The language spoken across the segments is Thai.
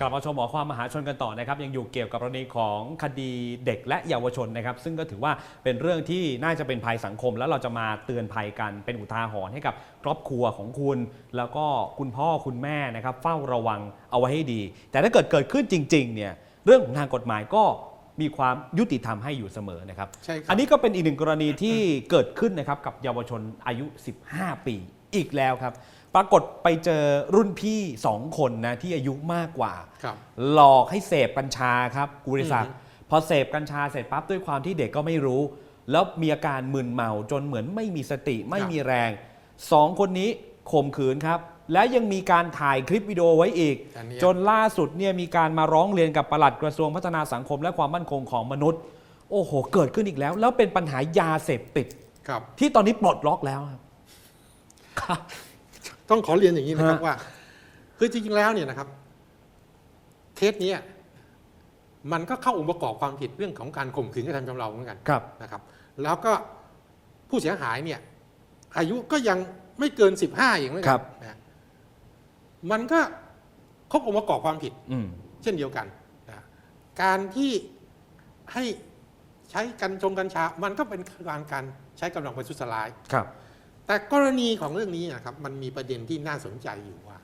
กลับมาชมหมอความมหาชนกันต่อนะครับ ยังอยู่เกี่ยวกับกรณีของคดีเด็กและเยาวชนนะครับ ซึ่งก็ถือว่าเป็นเรื่องที่น่าจะเป็นภัยสังคม แล้วเราจะมาเตือนภัยกันเป็นอุทาหรณ์ให้กับครอบครัวของคุณ แล้วก็คุณพ่อคุณแม่นะครับ เฝ้าระวังเอาไว้ให้ดี แต่ถ้าเกิดเกิดขึ้นจริงๆเนี่ยเรื่องของทางกฎหมายก็มีความยุติธรรมให้อยู่เสมอนะครับ ใช่ครับ อันนี้ก็เป็นอีกหนึ่งกรณีที่เกิดขึ้นนะครับกับเยาวชนอายุ 15 ปี อีกแล้วครับ ปรากฏไปเจอรุ่นพี่2คนนะที่อายุมากกว่า ครับ หลอกให้เสพกัญชาครับกุริศักดิ์อือฮึพอเสพกัญชาเสร็จปั๊บด้วยความที่เด็กก็ไม่รู้ แล้วมีอาการมึนเมาจนเหมือนไม่มีสติไม่มีแรงสองคนนี้ข่มขืนครับ และยังมีการถ่ายคลิปวิดีโอไว้อีก อันเนี้ย จนล่าสุดเนี่ยมีการมาร้องเรียนกับปลัดกระทรวงพัฒนาสังคมและความมั่นคงของมนุษย์ โอ้โห เกิดขึ้นอีกแล้ว แล้วเป็นปัญหายาเสพติด ครับ ที่ตอนนี้ปลดล็อกแล้วครับครับ ต้องขอเรียนอย่างนี้นะครับฮะ ว่า คือจริงๆแล้วเนี่ยนะครับ เคสเนี้ยมันก็เข้าองค์ประกอบความผิดเรื่องของการข่มขืนกระทำชำเราเหมือนกันครับ นะครับ แล้วก็ผู้เสียหายเนี่ย อายุก็ยังไม่เกิน 15อย่างนั้นครับ นะมันก็ครบองค์ประกอบความผิด อืม เช่นเดียวกันนะการที่ให้ใช้กัญชงกัญชา มันก็เป็นการการใช้กำลังประทุษร้าย ครับ แต่กรณีของเรื่องนี้นะครับมันมีประเด็นที่น่าสนใจอยู่ว่า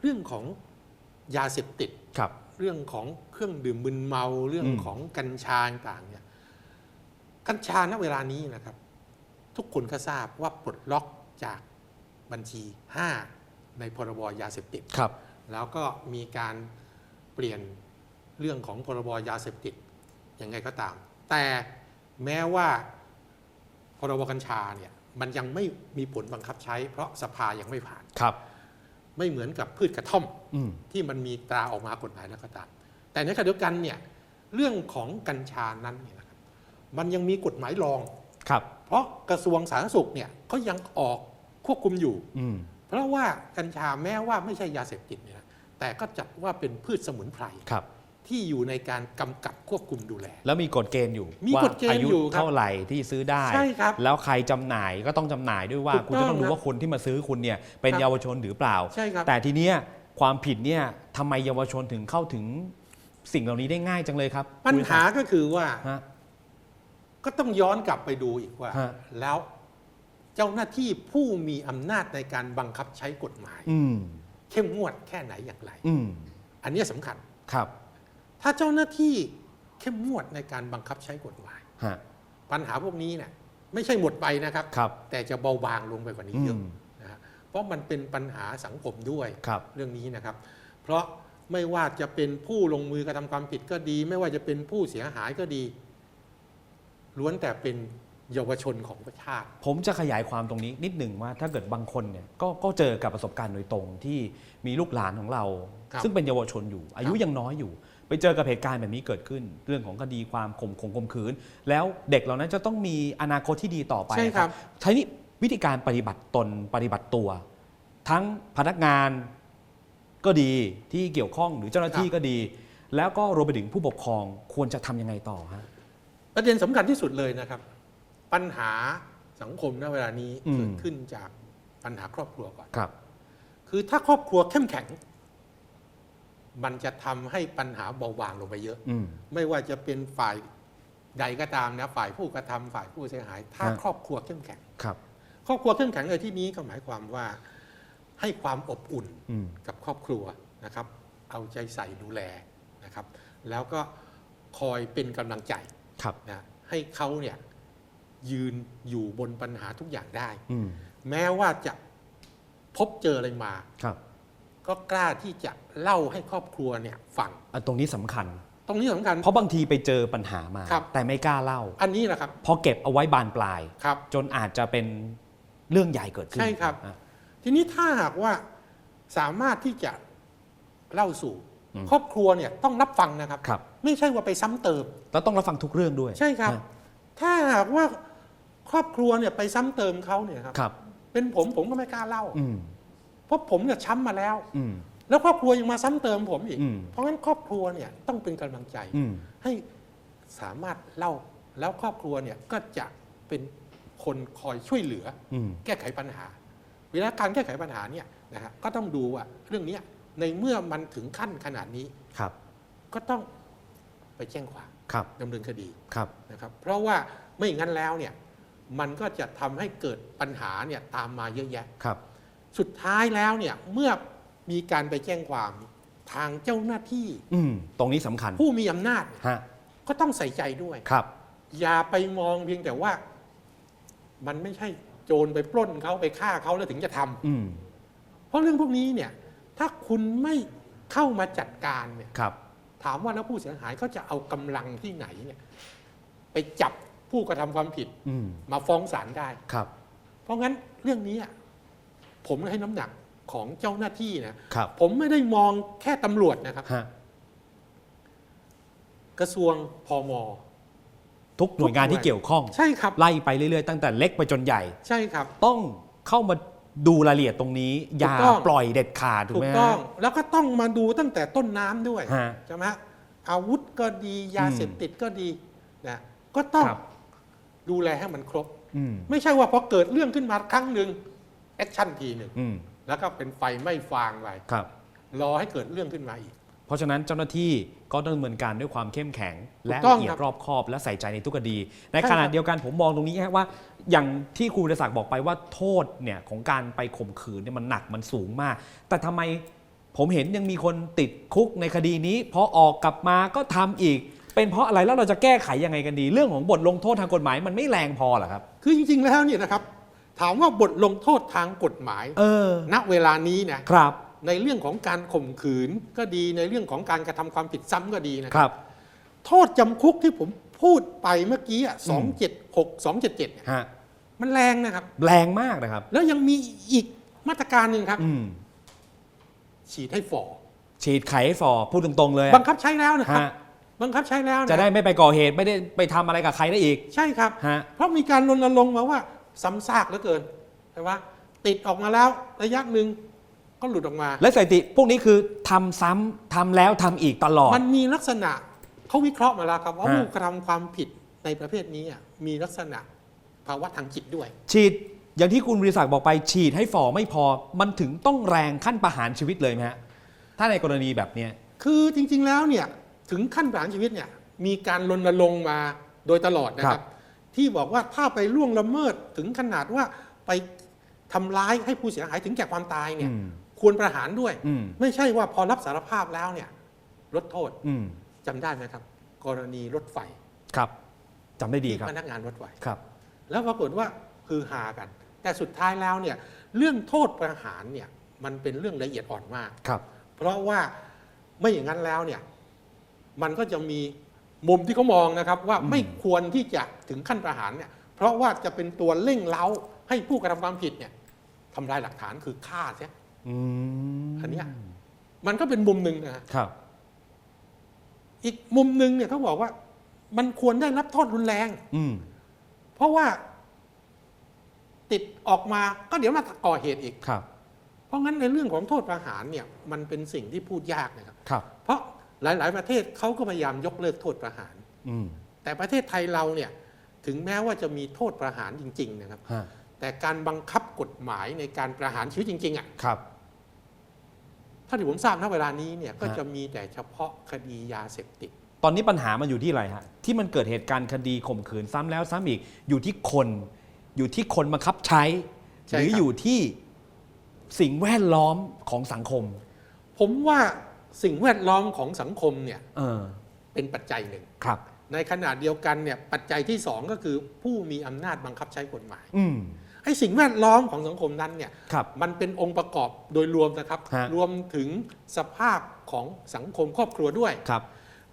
เรื่องของยาเสพติดครับ เรื่องของเครื่องดื่มมึนเมาเรื่องอืมของกัญชาต่างๆเนี่ยกัญชาณเวลานี้นะครับ ทุกคนก็ทราบว่าปลดล็อกจากบัญชี 5 ในพรบยาเสพติดครับ แล้วก็มีการเปลี่ยนเรื่องของพรบยาเสพติดยังไงก็ตาม แต่แม้ว่า พรบกัญชาเนี่ยมันยังไม่มีผลบังคับใช้ เพราะสภายังไม่ผ่านครับ ไม่เหมือนกับพืชกระท่อมอืม ที่มันมีตราออกมากฎหมายแล้วก็ตามแต่ในขณะเดียวกันเนี่ยเรื่องของกัญชานั้นเนี่ยนะครับมันยังมีกฎหมายรอง ครับ เพราะกระทรวงสาธารณสุขเนี่ยเขายังออกควบคุมอยู่ อืม เพราะว่ากัญชาแม้ว่าไม่ใช่ยาเสพติดเนี่ยนะแต่ก็จัดว่าเป็นพืชสมุนไพร ครับ ที่อยู่ในการกำกับควบคุมดูแล แล้วมีกฎเกณฑ์อยู่มีว่ากฎเกณฑ์อายุอยู่ครับเท่าไหร่ที่ซื้อได้ใช่ครับแล้วใครจำหน่ายก็ต้องจำหน่ายด้วยว่าถูกคุณจะต้องต้องดูครับว่าคนที่มาซื้อคุณเนี่ยเป็นครับเยาวชนหรือเปล่าใช่ครับแต่ทีเนี้ยความผิดเนี่ยทำไมเยาวชนถึงเข้าถึงสิ่งเหล่านี้ได้ง่ายจังเลยครับ ปัญหาก็คือว่าฮะก็ต้องย้อนกลับไปดูอีกว่าฮะแล้วเจ้าหน้าที่ผู้มีอำนาจในการบังคับใช้กฎหมายอืมเข้มงวดแค่ไหนอย่างไรอืมอันเนี้ยสำคัญครับ ถ้าเจ้าหน้าที่เข้มงวดในการบังคับใช้กฎหมาย ฮะ ปัญหาพวกนี้เนี่ยไม่ใช่หมดไปนะครับ ครับ แต่จะเบาบางลงไปกว่านี้อืเยอะมนะฮะเพราะมันเป็นปัญหาสังคมด้วย ครับ เรื่องนี้นะครับ เพราะไม่ว่าจะเป็นผู้ลงมือกระทำความผิดก็ดี ไม่ว่าจะเป็นผู้เสียหายก็ดี ล้วนแต่เป็นเยาวชนของประชาติ ผมจะขยายความตรงนี้นิดหนึ่งว่าถ้าเกิดบางคนเนี่ยก็ก็เจอกับประสบการณ์โดยตรงที่มีลูกหลานของเรา ครับซึ่งเป็นเยาวชนอยู่ อายุครับยังน้อยอยู่ ไปเจอกับเหตุการณ์แบบนี้เกิดขึ้น เรื่องของคดีความข่มข่มข่มขืน แล้วเด็กเหล่านั้นจะต้องมีอนาคตที่ดีต่อไปใช่ครับทีนี้วิธีการปฏิบัติตนปฏิบัติตัว ทั้งพนักงานก็ดีที่เกี่ยวข้องหรือเจ้าหน้าที่ก็ดี แล้วก็รวมไปถึงผู้ปกครองควรจะทำยังไงต่อฮะประเด็นสำคัญที่สุดเลยนะครับ ปัญหาสังคมณเวลานี้อืมเกิดขึ้นจากปัญหาครอบครัวก่อน ครับ คือถ้าครอบครัวเข้มแข็ง มันจะทำให้ปัญหาเบาบางลงไปเยอะอืมไม่ว่าจะเป็นฝ่ายใดก็ตามนะฝ่ายผู้กระทำฝ่ายผู้เสียหาย ถ้าฮะครอบครัวเข้มแข็งครับ ครอบครัวเข้มแข็งในที่นี้ก็หมายความว่าให้ความอบอุ่นอืมกับครอบครัวนะครับ เอาใจใส่ดูแลนะครับ แล้วก็คอยเป็นกำลังใจครับนะให้เขาเนี่ยยืนอยู่บนปัญหาทุกอย่างได้อืมแม้ว่าจะพบเจออะไรมาครับ ก็กล้าที่จะเล่าให้ครอบครัวเนี่ยฟัง อันตรงนี้สำคัญ ตรงนี้สำคัญ เพราะบางทีไปเจอปัญหามา ครับ แต่ไม่กล้าเล่าอันนี้แหละครับพอเก็บเอาไว้บานปลาย ครับ จนอาจจะเป็นเรื่องใหญ่เกิดขึ้นใช่ครับ อะ ทีนี้ถ้าหากว่าสามารถที่จะเล่าสู่ อืม ครอบครัวเนี่ยต้องรับฟังนะครับ ครับ ไม่ใช่ว่าไปซ้ำเติม แล้วต้องรับฟังทุกเรื่องด้วยใช่ครับ นะถ้าหากว่าครอบครัวเนี่ยไปซ้ำเติมเขาเนี่ยครับ ครับ เป็นผมผมก็ไม่กล้าเล่า อืม เพราะผมเนี่ยช้ำมาแล้ว อืม แล้วครอบครัวยังมาซ้ำเติมผมอีก อืม เพราะงั้นครอบครัวเนี่ยต้องเป็นกำลังใจ อืม ให้สามารถเล่าแล้วครอบครัวเนี่ยก็จะเป็นคนคอยช่วยเหลือ อืม แก้ไขปัญหา เวลาการแก้ไขปัญหาเนี่ยนะฮะก็ต้องดูว่าเรื่องเนี้ยในเมื่อมันถึงขั้นขนาดนี้ครับ ก็ต้องไปแจ้งความครับ ดำเนินคดีครับ นะครับ เพราะว่าไม่อย่างนั้นแล้วเนี่ยมันก็จะทำให้เกิดปัญหาเนี่ยตามมาเยอะแยะ ครับ สุดท้ายแล้วเนี่ยเมื่อมีการไปแจ้งความทางเจ้าหน้าที่ อืมตรงนี้สำคัญผู้มีอำนาจฮะก็ต้องใส่ใจด้วย ครับ อย่าไปมองเพียงแต่ว่า มันไม่ใช่โจรไปปล้นเขาไปฆ่าเขาแล้วถึงจะทำอืมเพราะเรื่องพวกนี้เนี่ย ถ้าคุณไม่เข้ามาจัดการเนี่ย ครับ ถามว่าแล้วผู้เสียหายเขาจะเอากำลังที่ไหนเนี่ย ไปจับผู้กระทำความผิดอืมมาฟ้องศาลได้ ครับ เพราะงั้นเรื่องนี้อะ ผมให้น้ำหนักของเจ้าหน้าที่นะครับ ผมไม่ได้มองแค่ตำรวจนะครับ ฮะกระทรวงพม ทุกหน่วยงานที่เกี่ยวข้อง ใช่ครับ ไล่ไปเรื่อยๆ ตั้งแต่เล็กไปจนใหญ่ ใช่ครับ ต้องเข้ามาดูรายละเอียดตรงนี้ อย่าถูกต้อง ปล่อยเด็ดขาดถูกถูไหมกฮะต้องแล้วก็ต้องมาดูตั้งแต่ต้นน้ำด้วยฮะ ใช่ไหมอาวุธก็ดียาอืมเสพติดก็ดีนะก็ต้องครับ ดูแลให้มันครบ อืม ไม่ใช่ว่าพอเกิดเรื่องขึ้นมาครั้งหนึ่งแอคชั่นทีหนึ่งอืมแล้วก็เป็นไฟไม่ฟางไปครับรอให้เกิดเรื่องขึ้นมาอีก เพราะฉะนั้นเจ้าหน้าที่ก็ดำเนินการด้วยความเข้มแข็ง และถูกต้อละงเอียครัดบรอบคอบและใส่ใจในทุกคดี ในใช่ขณะครับเดียวกันผมมองตรงนี้ฮะว่า อย่างที่ครูวิทยาศักดิ์บอกไปว่าโทษเนี่ยของการไปข่มขืนเนี่ยมันหนักมันสูงมาก แต่ทำไมผมเห็นยังมีคนติดคุกในคดีนี้พอออกกลับมาก็ทำอีก เป็นเพราะอะไรแล้วเราจะแก้ไขยังไงกันดี เรื่องของบทลงโทษทางกฎหมายมันไม่แรงพอเหรอครับ คือจริง ๆ แล้วเนี่ยนะครับ ถามว่าบทลงโทษทางกฎหมายเออณเวลานี้นะครับ ในเรื่องของการข่มขืนก็ดีในเรื่องของการกระทำความผิดซ้ำก็ดีนะครับ โทษจำคุกที่ผมพูดไปเมื่อกี้สองเจ็ดหกสองเจ็ดเจ็ดเนี่ยฮะมันแรงนะครับ แรงมากนะครับ แล้วยังมีอีกมาตรการหนึ่งครับอืมฉีดให้ฝ่อฉีดไขให้ฟอพูดตรงๆเลยอะบังคับใช้แล้วนะครับฮะบังคับใช้แล้วนจะได้ไม่ไปก่อเหตุไม่ได้ไปทำอะไรกับใครได้อีก ใช่ครับฮะเพราะมีการรณรงค์มาว่า ซ้ำซากเหลือเกินใช่ไหมติดออกมาแล้วระยะหนึ่งก็หลุดออกมา และสถิติพวกนี้คือทำซ้ำทำแล้วทำอีกตลอด มันมีลักษณะเขาวิเคราะห์มาแล้วครับ ว่าฮะผู้กระทำความผิดในประเภทนี้อะมีลักษณะภาวะทางจิตด้วย ฉีดอย่างที่คุณบริษัทบอกไปฉีดให้ฝ่อไม่พอ มันถึงต้องแรงขั้นประหารชีวิตเลยไหมฮะถ้าในกรณีแบบเนี้ย คือจริงๆแล้วเนี่ยถึงขั้นประหารชีวิตเนี่ยมีการรณรงค์มาโดยตลอดนะคครัรับบ ที่บอกว่าถ้าไปล่วงละเมิดถึงขนาดว่าไปทำร้ายให้ผู้เสียหายถึงแก่ความตายเนี่ยอืมควรประหารด้วยอืมไม่ใช่ว่าพอรับสารภาพแล้วเนี่ย ลดโทษอืมจำได้ไหมครับ กรณีรถไฟครับจำได้ดีที่ครับพนักงานรถไฟครับ แล้วปรากฏว่าคือฮากัน แต่สุดท้ายแล้วเนี่ย เรื่องโทษประหารเนี่ย มันเป็นเรื่องละเอียดอ่อนมากครับ เพราะว่าไม่อย่างนั้นแล้วเนี่ย มันก็จะมี มุมที่เขามองนะครับว่าอืมไม่ควรที่จะถึงขั้นประหารเนี่ยเพราะว่าจะเป็นตัวเร่งเล้าให้ผู้กระทำความผิดเนี่ยทำลายหลักฐานคือฆ่าเสียอืมอันเนี้ยมันก็เป็นมุมหนึ่งนะฮะครับ อีกมุมหนึ่งเนี่ยเขาบอกว่า มันควรได้รับโทษรุนแรง อืมเพราะว่า ติดออกมาก็เดี๋ยวมาก่อเหตุอีกครับ เพราะงั้นในเรื่องของโทษประหารเนี่ย มันเป็นสิ่งที่พูดยากนะครับครับเพราะ หลาย ๆ ประเทศเขาก็พยายามยกเลิกโทษประหาร อืม แต่ประเทศไทยเราเนี่ยถึงแม้ว่าจะมีโทษประหารจริง ๆ นะครับ ฮะ แต่การบังคับกฎหมายในการประหารชีวิตจริง ๆอะครับถ้าที่ผมทราบณเวลานี้เนี่ยก็ฮะ จะมีแต่เฉพาะคดียาเสพติด ตอนนี้ปัญหามันอยู่ที่อะไรฮะ ที่มันเกิดเหตุการณ์คดีข่มขืนซ้ำแล้วซ้ำอีก อยู่ที่คน อยู่ที่คนบังคับใช้ ใช่หรือครับ อยู่ที่สิ่งแวดล้อมของสังคม ผมว่า สิ่งแวดล้อมของสังคมเนี่ยเออเป็นปัจจัยหนึ่ง ครับ ในขณะเดียวกันเนี่ยปัจจัยที่สองก็คือผู้มีอำนาจบังคับใช้กฎหมายอืม ไอ้สิ่งแวดล้อมของสังคมนั้นเนี่ยครับ มันเป็นองค์ประกอบโดยรวมนะครับ ฮะ รวมถึงสภาพของสังคมครอบครัวด้วย ครับ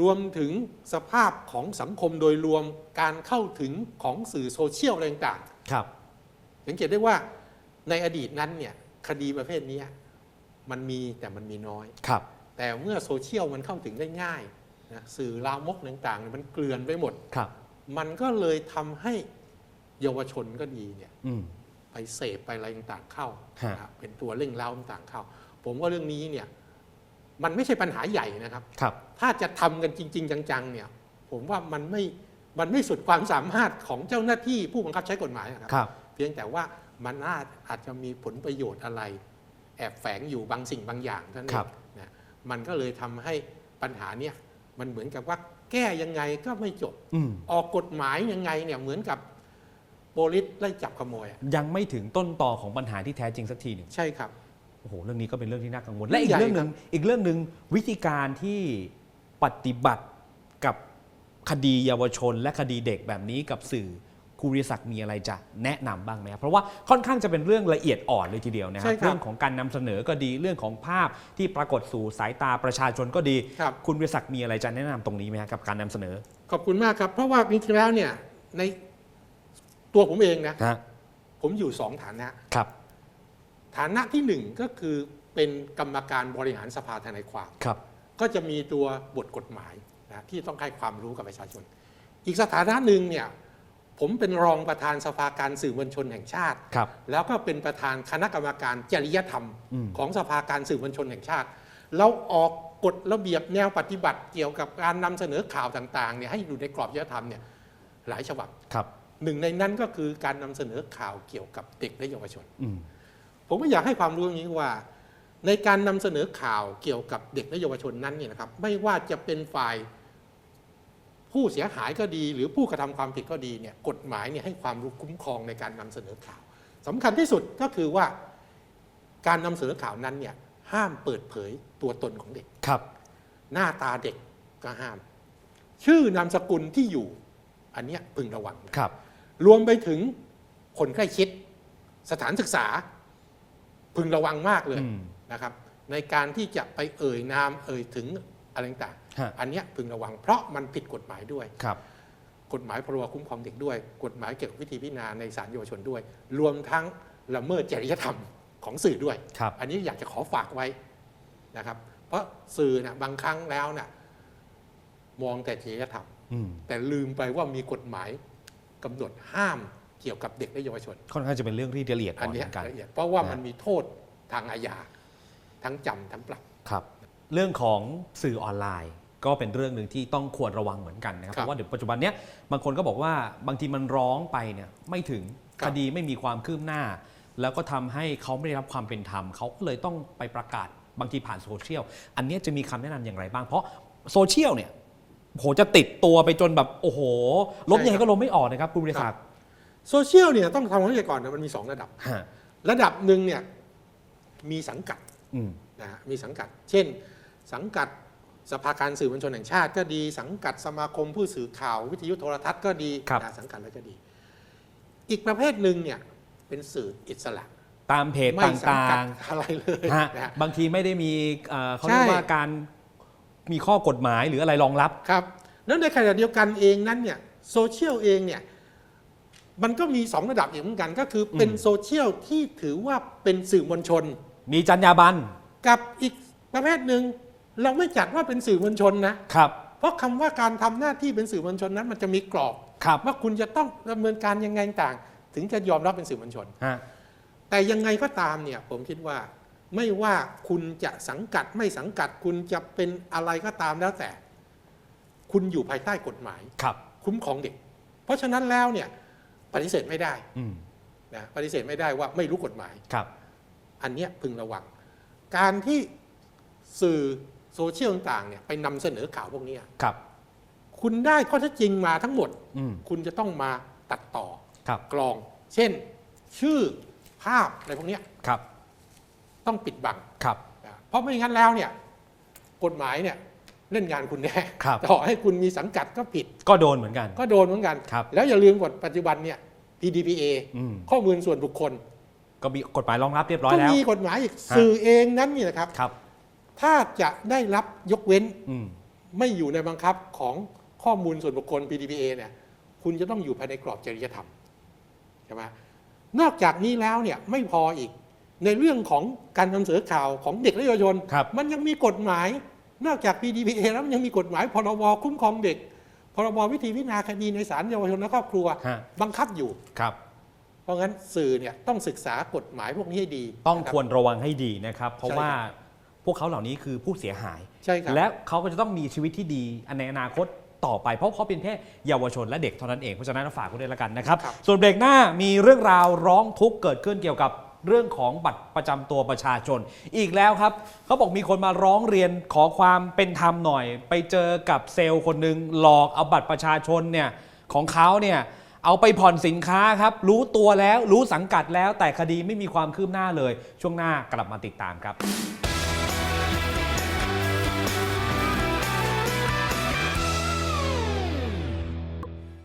รวมถึงสภาพของสังคมโดยรวมการเข้าถึงของสื่อโซเชียลอะไรต่างครับ ๆสังเกตได้ว่าในอดีตนั้นเนี่ยคดีประเภทนี้มันมีแต่มันมีน้อย ครับ แต่เมื่อโซเชียลมันเข้าถึงได้ง่ายนะสื่อลามกต่างๆเนี่ยมันเกลื่อนไปหมด ครับ มันก็เลยทำให้เยาวชนก็ดีเนี่ยอืม ไปเสพไปอะไรต่างๆเข้าฮะ นะครับเป็นตัวเร่งเร้าต่างๆเข้า ผมว่าเรื่องนี้เนี่ยมันไม่ใช่ปัญหาใหญ่นะครับ ครับ ถ้าจะทำกันจริง ๆ จังๆเนี่ยผมว่ามันไม่มันไม่สุดความสามารถของเจ้าหน้าที่ผู้บังคับใช้กฎหมายนะครับ ครับ เพียงแต่ว่ามันน่าอาจจะมีผลประโยชน์อะไร แอบแฝงอยู่บางสิ่งบางอย่างเท่านั้นเอครับง มันก็เลยทำให้ปัญหาเนี่ยมันเหมือนกับว่าแก้ยังไงก็ไม่จบอืมออกกฎหมายยังไงเนี่ยเหมือนกับโปลิสไล่จับขโมยอะยังไม่ถึงต้นต่อของปัญหาที่แท้จริงสักทีหนึ่งใช่ครับโอ้โหเรื่องนี้ก็เป็นเรื่องที่น่ากังวลเรื่และองอีกใหญ่เรื่องหนึ่งอีกเรื่องหนึ่งวิธีการที่ปฏิบัติกับคดีเยาวชน และคดีเด็กแบบนี้กับสื่อ ครูริศักดิ์มีอะไรจะแนะนำบ้างไหมครับเพราะว่าค่อนข้างจะเป็นเรื่องละเอียดอ่อนเลยทีเดียวนะคใช่รับครับเรื่องของการนำเสนอก็ดีเรื่องของภาพที่ปรากฏสู่สายตาประชาชนก็ดีครับคุณวิศักดิ์มีอะไรจะแนะนำตรงนี้ไหมครับกับการนำเสนอขอบคุณมากครับ เพราะว่าจริงๆแล้วเนี่ยในตัวผมเองนะฮะผมอยู่สองฐานะ ครับฐานะที่หนึ่งก็คือเป็นกรรมการบริหารสภาทนายความ ครับก็จะมีตัวบทกฎหมายนะที่ต้องให้ความรู้กับประชาชน อีกสถานะหนึ่งเนี่ย ผมเป็นรองประธานสภาการสื่อมวลชนแห่งชาติ ครับ แล้วก็เป็นประธานคณะกรรมการจริยธรรม อืม ของสภาการสื่อมวลชนแห่งชาติ เราออกกฎระเบียบแนวปฏิบัติเกี่ยวกับการนำเสนอข่าวต่างๆเนี่ยให้อยู่ในกรอบจริยธรรมเนี่ยหลายฉบับ ครับหนึ่งในนั้นก็คือการนำเสนอข่าวเกี่ยวกับเด็กและเยาวชน อืมผมก็อยากให้ความรู้อย่างนี้ว่า ในการนำเสนอข่าวเกี่ยวกับเด็กและเยาวชนนั้นเนี่ยนะครับ ไม่ว่าจะเป็นฝ่าย ผู้เสียหายก็ดี หรือผู้กระทำความผิดก็ดีเนี่ยกฎหมายเนี่ยให้ความรู้คุ้มครองในการนำเสนอข่าวสำคัญที่สุดก็คือว่าการนำเสนอข่าวนั้นเนี่ยห้ามเปิดเผยตัวตนของเด็กครับ หน้าตาเด็กก็ห้าม ชื่อนามสกุลที่อยู่ อันเนี้ยพึงระวังนะครับ รวมไปถึงคนใกล้ชิด สถานศึกษา พึงระวังมากเลยอืมนะครับ ในการที่จะไปเอ่ยนามเอ่ยถึง อะไรต่างฮะ ๆอันเนี้ยพึงระวัง เพราะมันผิดกฎหมายด้วย ครับ กฎหมายพรบคุ้มครองเด็กด้วย กฎหมายเกี่ยวกับวิธีพิจารณาในศาลเยาวชนด้วย รวมทั้งละเมิดจริยธรรมของสื่อด้วย ครับ อันนี้อยากจะขอฝากไว้นะครับ เพราะสื่อนะบางครั้งแล้วนะมองแต่จริยธรรม อืมแต่ลืมไปว่ามีกฎหมายกำหนดห้ามเกี่ยวกับเด็กและเยาวชน ค่อนข้างจะเป็นเรื่องที่ละเอียดอ่อัอนนเหเนี้ยมือนกัน ละเอียดเพราะว่านะมันมีโทษทางอาญาทั้งจำทั้งปรับ ครับ เรื่องของสื่อออนไลน์ ก็เป็นเรื่องหนึ่งที่ต้องควรระวังเหมือนกันนะครับครับเพราะว่าเดี๋ยวปัจจุบันเนี้ยบางคนก็บอกว่าบางทีมันร้องไปเนี่ยไม่ถึงครัคบดีไม่มีความคืบหน้า แล้วก็ทำให้เขาไม่ได้รับความเป็นธรรมเขาก็เลยต้องไปประกาศบางทีผ่านโซเชียลอันเนี้ยจะมีคำแนะนำอย่างไรบ้าง เพราะโซเชียลเนี่ยโหจะติดตัวไปจนแบบโอ้โหล้มยังไงก็ล้มไม่ออกนะครับคุณบริษัทโซเชียลเนี่ยต้องทำความเข้าใจก่อนนะมันมีสองระดับ ฮะระดับหนึ่งเนี่ยมีสังกัดอืม นะฮะมีสังกัด เช่น สังกัดสภาการสื่อมวลชนแห่งชาติก็ดี สังกัดสมาคมผู้สื่อข่าววิทยุโทรทัศน์ก็ดีครับนะสังกัดอะไรก็ดี อีกประเภทหนึ่งเนี่ยเป็นสื่ออิสระตามเพจไม่ตสัง่ากัดงอะไรเลยๆฮะนะฮะบางทีไม่ได้มีเอ่อเขาเรียกใช่ว่าการมีข้อกฎหมายหรืออะไรรองรับครับแล้วในขณะเดียวกันเองนั้นเนี่ยโซเชียลเองเนี่ยมันก็มีสองระดับอีกเหมือนกัน ก็คือเป็นอืมโซเชียลที่ถือว่าเป็นสื่อมวลชน มีจรรยาบรรณกับอีกประเภทหนึ่ง เราไม่จัดว่าเป็นสื่อมวลชนนะครับ เพราะคำว่าการทำหน้าที่เป็นสื่อมวลชนนั้น มันจะมีกรอบครับว่าคุณจะต้องดำเนินการยังไงต่าง ถึงจะยอมรับเป็นสื่อมวลชนฮะแต่ยังไงก็ตามเนี่ยผมคิดว่าไม่ว่าคุณจะสังกัดไม่สังกัดคุณจะเป็นอะไรก็ตามแล้วแต่ คุณอยู่ภายใต้กฎหมายครับ คุ้มครองเด็ก เพราะฉะนั้นแล้วเนี่ยปฏิเสธไม่ได้อืมนะปฏิเสธไม่ได้ว่าไม่รู้กฎหมายครับ อันเนี้ยพึงระวัง การที่สื่อ โซเชียลต่างๆเนี่ยไปนำเสนอข่าวพวกเนี้ยครับ คุณได้ข้อเท็จจริงมาทั้งหมดอืมคุณจะต้องมาตัดต่อครับกรอง เช่น ชื่อภาพอะไรพวกเนี้ยครับ ต้องปิดบังครับนะเพราะไม่งั้นแล้วเนี่ย กฎหมายเนี่ยเล่นงานคุณแน่ครับต่อให้คุณมีสังกัดก็ผิด ก็โดนเหมือนกัน ก็โดนเหมือนกันครับแล้วอย่าลืมกฎปัจจุบันเนี่ย PDPA อืมข้อมูลส่วนบุคคล ก็มีกฎหมายรองรับเรียบร้อยก็แล้วมีกฎหมายอีกฮะสื่อเองนั้นเนี่ยนะครับครับ ถ้าจะได้รับยกเว้นอืมไม่อยู่ในบังคับของข้อมูลส่วนบุคคล PDPA เนี่ย คุณจะต้องอยู่ภายในกรอบจริยธรรมใช่ไหมนอกจากนี้แล้วเนี่ยไม่พออีกในเรื่องของการนำเสนอข่าวของเด็กและเยาวชนครับมันยังมีกฎหมาย นอกจาก PDPA แล้วมันยังมีกฎหมายพรบคุ้มครองเด็ก พรบวิธีพิจารณาคดีในศาลเยาวชนและครอบครัวฮะบังคับอยู่ครับเพราะงั้นสื่อเนี่ยต้องศึกษากฎหมายพวกนี้ให้ดี ต้องนะควรระวังให้ดีนะครับ เพราะใช่ครับว่า พวกเขาเหล่านี้คือผู้เสียหาย ใช่ครับ และเขาก็จะต้องมีชีวิตที่ดีในอนาคตต่อไป เพราะเขาเป็นแค่เยาวชนและเด็กเท่านั้นเองเพราะฉะนั้นฝากไว้ด้วยแล้วกันนะครับ ครับ ส่วนเบรกหน้ามีเรื่องราวร้องทุกข์เกิดขึ้นเกี่ยวกับเรื่องของบัตรประจำตัวประชาชน อีกแล้วครับเขาบอกมีคนมาร้องเรียนขอความเป็นธรรมหน่อย ไปเจอกับเซลล์คนหนึ่งหลอกเอาบัตรประชาชนเนี่ยของเขาเนี่ยเอาไปผ่อนสินค้าครับ รู้ตัวแล้วรู้สังกัดแล้วแต่คดีไม่มีความคืบหน้าเลย ช่วงหน้ากลับมาติดตามครับ